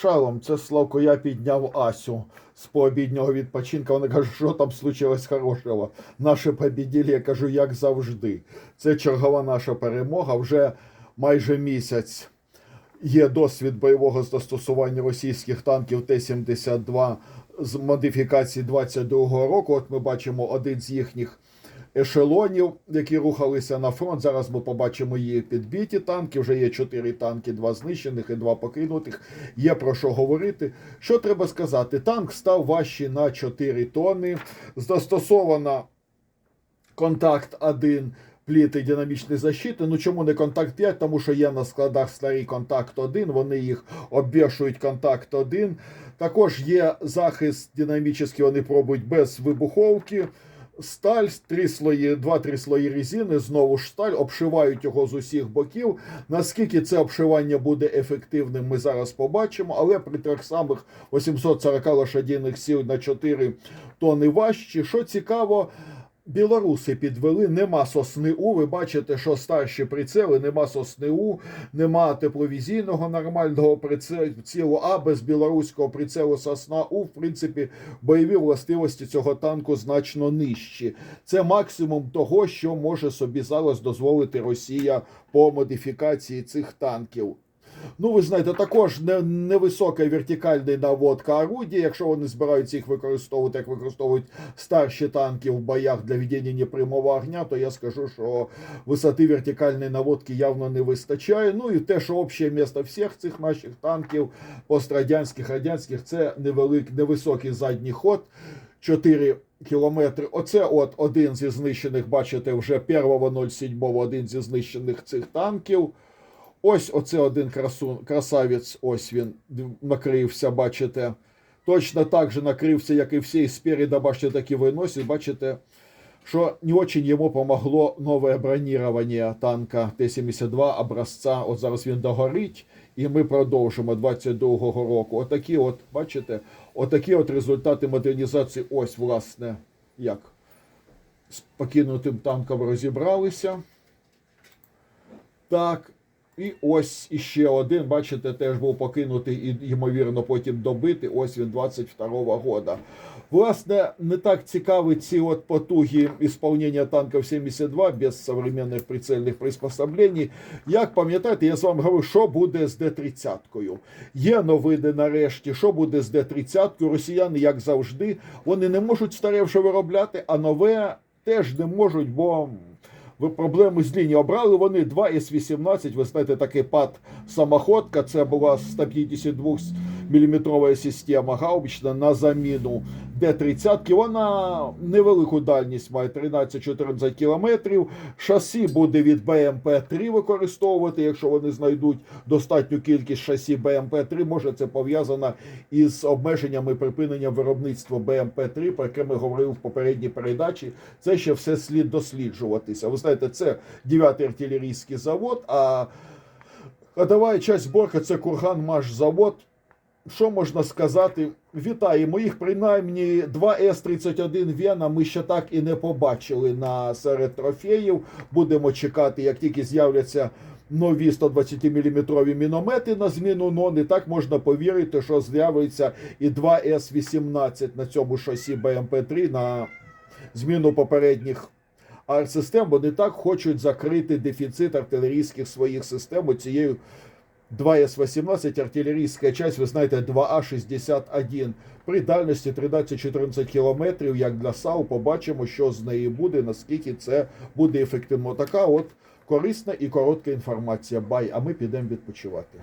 Шалом, це Славко, я підняв Асю з пообіднього відпочинку. Вона каже, що там случилось хорошого. Наші побіділі, я кажу, як завжди. Це чергова наша перемога. Вже майже місяць є досвід бойового застосування російських танків Т-72 з модифікації 22-го року. От ми бачимо один з їхніх ешелонів, які рухалися на фронт. Зараз ми побачимо її підбиті танки. Вже є чотири танки, два знищених і два покинутих. Є про що говорити. Що треба сказати? Танк став важчий на 4 тонни. Застосована контакт 1 пліти динамічної защити. Ну чому не контакт 5? Тому що є на складах старий контакт 1, вони їх обвішують контакт 1. Також є захист динамічний, вони пробують без вибуховки. Сталь, три слої, два-три слої резини, знову ж сталь, обшивають його з усіх боків. Наскільки це обшивання буде ефективним, ми зараз побачимо. Але при тих самих 840 лошадіних сіл на 4 тони важчі. Що цікаво, білоруси підвели, нема сосни У. Ви бачите, що старші прицели, нема сосни У, нема тепловізійного нормального прицілу, а без білоруського прицелу сосна У, в принципі, бойові властивості цього танку значно нижчі. Це максимум того, що може собі зараз дозволити Росія по модифікації цих танків. Ну, ви знаєте, також невисока вертикальна наводка орудій, якщо вони збираються їх використовувати, як використовують старші танки в боях для ведення непрямого огня, то я скажу, що висоти вертикальної наводки явно не вистачає. Ну і те, що обще місто всіх цих наших танків пострадянських, радянських, це невелик, невисокий задній ход. 4 кілометри. Оце от один зі знищених, бачите, вже 1.07 один зі знищених цих танків. Ось оце один красун, красавець, ось він накрився, бачите. Точно так же накрився, як і всі, і спереду, бачите, такі виносять. Бачите, що не очень йому помогло нове бронірування танка Т-72 образця. От зараз він догорить, і ми продовжимо 22-го року. Отакі от, бачите, отакі от результати модернізації. Ось, власне, як з покинутим танком розібралися. Так. І ось іще один, бачите, теж був покинутий і, ймовірно, потім добитий. Ось він 22-го года. Власне, не так цікаві ці от потуги ісполнення танків 72 без современних прицельних приспособлень. Як пам'ятаєте, я з вами говорю, що буде з Д-30-кою. Є новини нарешті, що буде з Д-30-кою. Росіяни, як завжди, вони не можуть старе вже виробляти, а нове теж не можуть, бо ви проблеми з лінії обрали вони 2 С-18, ви знаєте, такий пад самоходка, це була 152 мм система гаубична на заміну Д-30. Вона невелику дальність має 13-14 кілометрів. Шасі буде від БМП-3 використовувати, якщо вони знайдуть достатню кількість шасі БМП-3, може це пов'язано із обмеженнями припинення виробництва БМП-3, про яке ми говорили в попередній передачі. Це ще все слід досліджуватися. Ви знаєте, це 9-й артилерійський завод, а ходова часть зборка це Курган-Маш-завод. Що можна сказати? Вітаємо їх. Принаймні 2 С-31 Вена ми ще так і не побачили на серед трофеїв. Будемо чекати, як тільки з'являться нові 120-мм міномети на зміну нони. Так можна повірити, що з'явиться і 2 С-18 на цьому шасі БМП-3 на зміну попередніх артсистем. Вони так хочуть закрити дефіцит артилерійських своїх систем цією 2С-18 артилерійська часть, ви знаєте, 2А-61. При дальності 13-14 кілометрів, як для САУ, побачимо, що з неї буде, наскільки це буде ефективно. Така от корисна і коротка інформація. Бай, а ми підемо відпочивати.